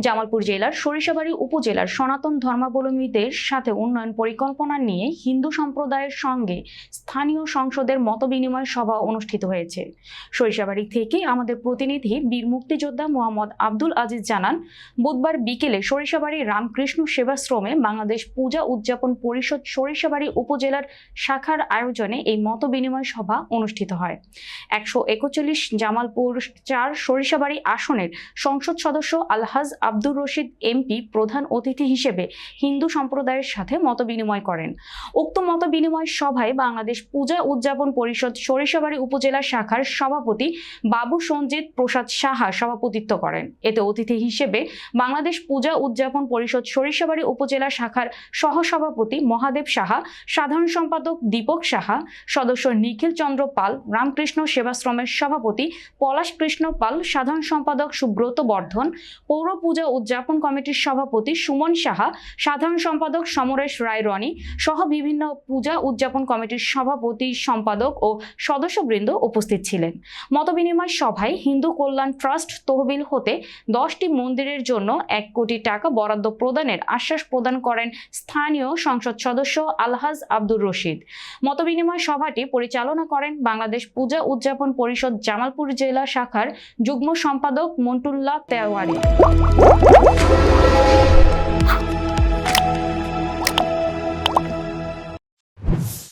জামালপুর জেলার সরিষাবাড়ি উপজেলার সনাতন ধর্মাবলম্বীদের সাথে উন্নয়ন পরিকল্পনা নিয়ে হিন্দু সম্প্রদায়ের সঙ্গে স্থানীয় সংসদের মতবিনিময় সভা অনুষ্ঠিত হয়েছে। সরিষাবাড়ি থেকে আমাদের প্রতিনিধি বীর মুক্তিযোদ্ধা মোহাম্মদ আব্দুল আজিজ জানান, বুধবার বিকেলে সরিষাবাড়ি রামকৃষ্ণ সেবাশ্রমে বাংলাদেশ পূজা উদযাপন পরিষদ সরিষাবাড়ি উপজেলার শাখার আয়োজনে এই মতবিনিময় সভা অনুষ্ঠিত হয়। একশো একচল্লিশ জামালপুর চার সরিষাবাড়ি আসনের সংসদ সদস্য আলহাজ আব্দুর রশিদ এমপি, প্রধান অতিথি হিসেবে হিন্দু সম্প্রদায়ের সাথে মতবিনিময় করেন। উক্ত মতবিনিময় সভায় বাংলাদেশ পূজা উদযাপন পরিষদ সরিষাবাড়ি উপজেলা শাখার সভাপতি বাবু সঞ্জিত প্রসাদ সাহা সভাপতিত্ব করেন। এতে অতিথি হিসেবে বাংলাদেশ পূজা উদযাপন পরিষদ সরিষাবাড়ি উপজেলা শাখার সহসভাপতি মহাদেব সাহা, সাধারণ সম্পাদক দীপক সাহা, সদস্য নিখিল চন্দ্র পাল, রামকৃষ্ণ সেবাশ্রমের সভাপতি পলাশ কৃষ্ণ পাল, সাধারণ সম্পাদক সুব্রত বর্ধন, পৌর পূজা উদযাপন কমিটির সভাপতি সুমন সাহা, সাধারণ সম্পাদক সমরেশ রায় রনি সহ বিভিন্ন পূজা উদযাপন কমিটির সভাপতি সম্পাদক ও সদস্যবৃন্দ উপস্থিত ছিলেন। মতবিনিময় সভায় হিন্দু কল্যাণ ট্রাস্ট তহবিল হতে দশটি মন্দিরের জন্য এক কোটি টাকা বরাদ্দ প্রদানের আশ্বাস প্রদান করেন স্থানীয় সংসদ সদস্য আলহাজ আব্দুর রশিদ। মতবিনিময় সভাটি পরিচালনা করেন বাংলাদেশ পূজা উদযাপন পরিষদ জামালপুর জেলা শাখার যুগ্ম সম্পাদক মন্টুল্লাহ তেওয়ারি। What?